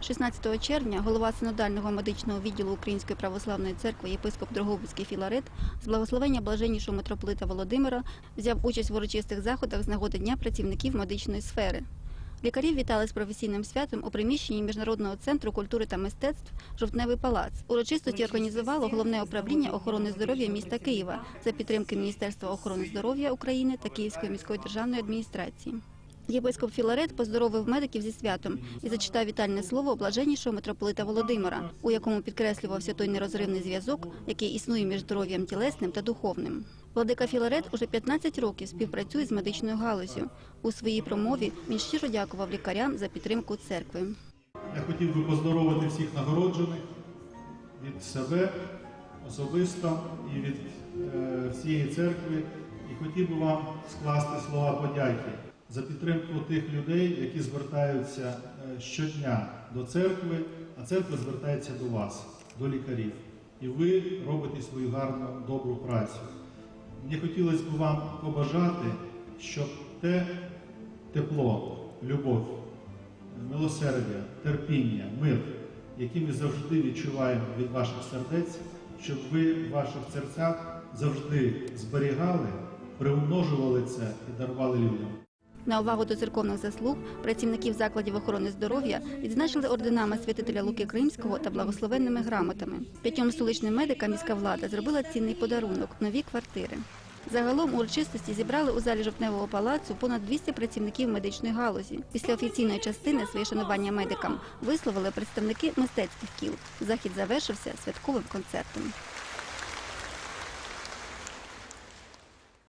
16 червня голова синодального медичного відділу Української православної церкви єпископ Дрогобицький Філарет з благословення блаженнішого митрополита Володимира взяв участь в урочистих заходах з нагоди Дня працівників медичної сфери. Лікарів вітали з професійним святом у приміщенні Міжнародного центру культури та мистецтв Жовтневий палац. Урочистості організувало головне управління охорони здоров'я міста Києва за підтримки Міністерства охорони здоров'я України та Київської міської державної адміністрації. Єпископ Філарет поздоровив медиків зі святом і зачитав вітальне слово блаженнішого митрополита Володимира, у якому підкреслювався той нерозривний зв'язок, який існує між здоров'ям тілесним та духовним. Владика Філарет уже 15 років співпрацює з медичною галузю. У своїй промові він щиро дякував лікарям за підтримку церкви. Я хотів би поздоровити всіх нагороджених від себе особисто і від е, всієї церкви. І хотів би вам скласти слова подяки за підтримку тих людей, які звертаються е, щодня до церкви, а церква звертається до вас, до лікарів. І ви робите свою гарну, добру працю. Мені хотілося б вам побажати, щоб те тепло, любов, милосердя, терпіння, мир, які ми завжди відчуваємо від ваших сердець, щоб ви в ваших серцях завжди зберігали, приумножували це і дарували людям. На увагу до церковних заслуг працівників закладів охорони здоров'я відзначили орденами святителя Луки Кримського та благословенними грамотами. П'ятьом столичним медикам міська влада зробила цінний подарунок нові квартири. Загалом урочистості зібрали у залі жовтневого палацу понад 200 працівників медичної галузі. Після офіційної частини своє шанування медикам висловили представники мистецьких кіл. Захід завершився святковим концертом.